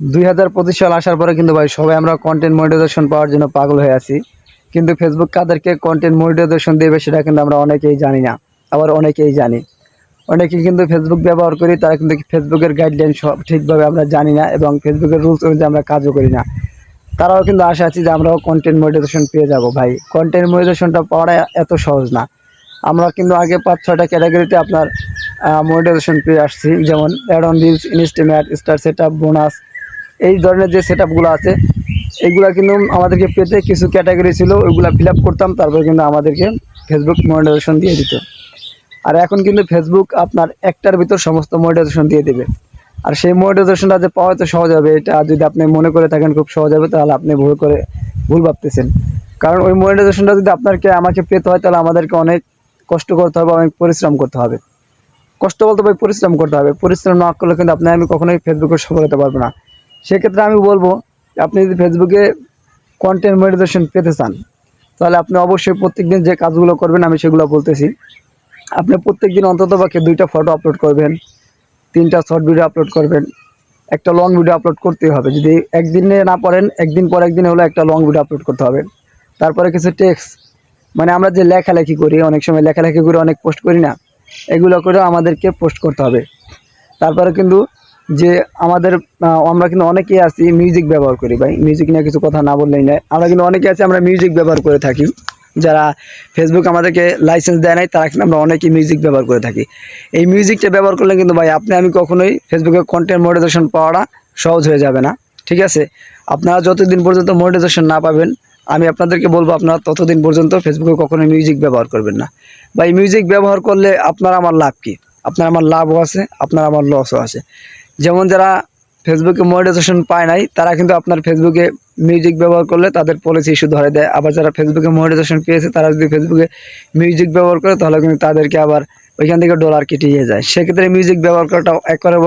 দুই হাজার পঁচিশ সাল আসার পরে কিন্তু ভাই সবাই আমরা কন্টেন্ট মনিটাইজেশন পাওয়ার জন্য পাগল হয়ে আছি। কিন্তু ফেসবুক কাদেরকে কন্টেন্ট মনিটাইজেশন দেবে সেটা কিন্তু আমরা অনেকেই জানি না, আবার অনেকেই জানি। অনেকে কিন্তু ফেসবুক ব্যবহার করি, তারা কিন্তু ফেসবুকের গাইডলাইন সব ঠিকভাবে আমরা জানি না এবং ফেসবুকের রুলস অনুযায়ী আমরা কাজও করি না। তারাও কিন্তু আশা আছি যে আমরাও কন্টেন্ট মনিটাইজেশন পেয়ে যাব ভাই। কন্টেন্ট মনিটাইজেশনটা পাওয়াটা এত সহজ না। আমরা কিন্তু আগে পাঁচ, ছয়টা ক্যাটাগরিতে আপনার মনিটাইজেশন পেয়ে আসছি। যেমন অ্যাড অন রিলস ইনস্টিমেট স্টার সেট আপ বোনাস এই ধরনের যে সেট আছে, এইগুলা কিন্তু আমাদেরকে পেতে কিছু ক্যাটাগরি ছিল, ওইগুলো ফিল করতাম, তারপর কিন্তু আমাদেরকে ফেসবুক মনিটাইজেশন দিয়ে দিত। আর এখন কিন্তু ফেসবুক আপনার একটার ভিতর সমস্ত মনিটাইজেশন দিয়ে দেবে। আর সেই মনিটাইজেশনটা যে পাওয়া তো সহজ হবে, এটা যদি আপনি মনে করে থাকেন খুব সহজ হবে, তাহলে আপনি ভুল করে, ভুল ভাবতেছেন। কারণ ওই মনিটাইজেশনটা যদি আপনাকে, আমাকে পেতে হয়, তাহলে আমাদেরকে অনেক কষ্ট করতে হবে, অনেক পরিশ্রম করতে হবে। কষ্ট বলতে ভাই পরিশ্রম করতে হবে। পরিশ্রম না করলে কিন্তু আপনি, আমি কখনোই ফেসবুকে সফল হতে পারব না। সেক্ষেত্রে আমি বলব, আপনি যদি ফেসবুকে কন্টেন্ট মনিটাইজেশন পেতে চান, তাহলে আপনি অবশ্যই প্রত্যেকদিন যে কাজগুলো করবেন, আমি সেগুলো বলতেছি। আপনি প্রত্যেকদিন অন্তত পক্ষে দুইটা ফটো আপলোড করবেন, তিনটা শর্ট ভিডিও আপলোড করবেন, একটা লং ভিডিও আপলোড করতেই হবে। যদি একদিনে না পারেন একদিন পর একদিন হলে একটা লং ভিডিও আপলোড করতে হবে। তারপরে কিছু টেক্সট মানে আমরা যে লেখালেখি করি, অনেক সময় লেখালেখি করে অনেক পোস্ট করি না, এগুলো করে আমাদেরকে পোস্ট করতে হবে। তারপরে কিন্তু যে আমাদের আমরা কিন্তু অনেকেই আছি মিউজিক ব্যবহার করি ভাই। মিউজিক নিয়ে কিছু কথা না বললেই নয়। আমরা কিন্তু অনেকে আছি, আমরা মিউজিক ব্যবহার করে থাকি। যারা ফেসবুক আমাদেরকে লাইসেন্স দেয় নাই, তারা কিন্তু আমরা অনেকেই মিউজিক ব্যবহার করে থাকি। এই মিউজিকটা ব্যবহার করলে কিন্তু ভাই, আপনি আমি কখনোই ফেসবুকে কন্টেন্ট মনিটাইজেশন পাওয়াটা সহজ হয়ে যাবে না। ঠিক আছে? আপনারা যতদিন পর্যন্ত মনিটাইজেশন না পাবেন, আমি আপনাদেরকে বলব, আপনারা ততদিন পর্যন্ত ফেসবুকে কখনোই মিউজিক ব্যবহার করবেন না। বা এই মিউজিক ব্যবহার করলে আপনার আমার লাভ কি? আপনার আমার লাভও আছে, আপনার আমার লসও আছে। যেমন যারা ফেসবুকে মনিটাইজেশন পায় নাই, তারা কিন্তু আপনার ফেসবুকে মিউজিক ব্যবহার করলে তাদের পলিসি ইস্যু ধরে দেয়। আবার যারা ফেসবুকে মনিটাইজেশন পেয়েছে, তারা যদি ফেসবুকে মিউজিক ব্যবহার করে, তাহলে কিন্তু তাদেরকে আবার ওইখান থেকে ডলার কেটে নিয়ে যায়। সেক্ষেত্রে মিউজিক ব্যবহার করাটা একবারে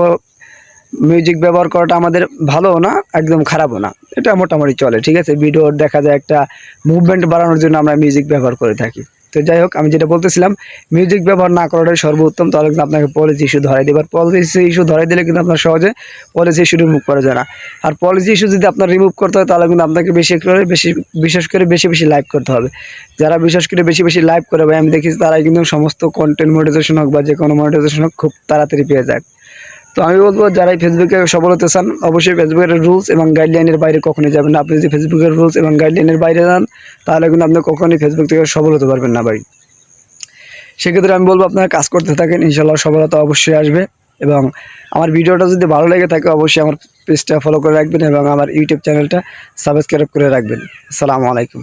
মিউজিক ব্যবহার করাটা আমাদের ভালোও না, একদম খারাপও না। এটা মোটামুটি চলে, ঠিক আছে? ভিডিও দেখা যায় একটা মুভমেন্ট বাড়ানোর জন্য আমরা মিউজিক ব্যবহার করে থাকি। তো যাই হোক, আমি যেটা বলতেছিলাম মিউজিক ব্যবহার না করাটাই সর্বোত্তম। তাহলে কিন্তু আপনাকে পলিসি ইস্যু ধরাই দেবে। আর পলিসি ইস্যু ধরাই দিলে কিন্তু আপনার সহজে পলিসি ইস্যু রিমুভ করা যায় না। আর পলিসি ইস্যু যদি আপনার রিমুভ করতে হয়, তাহলে কিন্তু আপনাকে বেশি করে, বেশি, বিশেষ করে বেশি বেশি লাইভ করতে হবে। যারা বিশেষ করে বেশি বেশি লাইভ করে, ভাই, আমি দেখেছি তারাই কিন্তু সমস্ত কন্টেন্ট মনিটাইজেশন হোক বা যে কোনো মনিটাইজেশন হোক, খুব তাড়াতাড়ি পেয়ে যায়। তো আমি বলব যারা এই ফেসবুকে সফল হতে চান, অবশ্যই ফেসবুকের রুলস এবং গাইডলাইনের বাইরে কখনোই যাবেন না। আপনি যদি ফেসবুকের রুলস এবং গাইডলাইনের বাইরে যান, তাহলে কিন্তু আপনি কখনোই ফেসবুক থেকে সফল হতে পারবেন না ভাই। সেক্ষেত্রে আমি বলব, আপনারা কাজ করতে থাকেন ইনশাল্লাহ সফলতা অবশ্যই আসবে। এবং আমার ভিডিওটা যদি ভালো লেগে থাকে, অবশ্যই আমার পেজটা ফলো করে রাখবেন এবং আমার ইউটিউব চ্যানেলটা সাবস্ক্রাইব করে রাখবেন। আসসালামু আলাইকুম।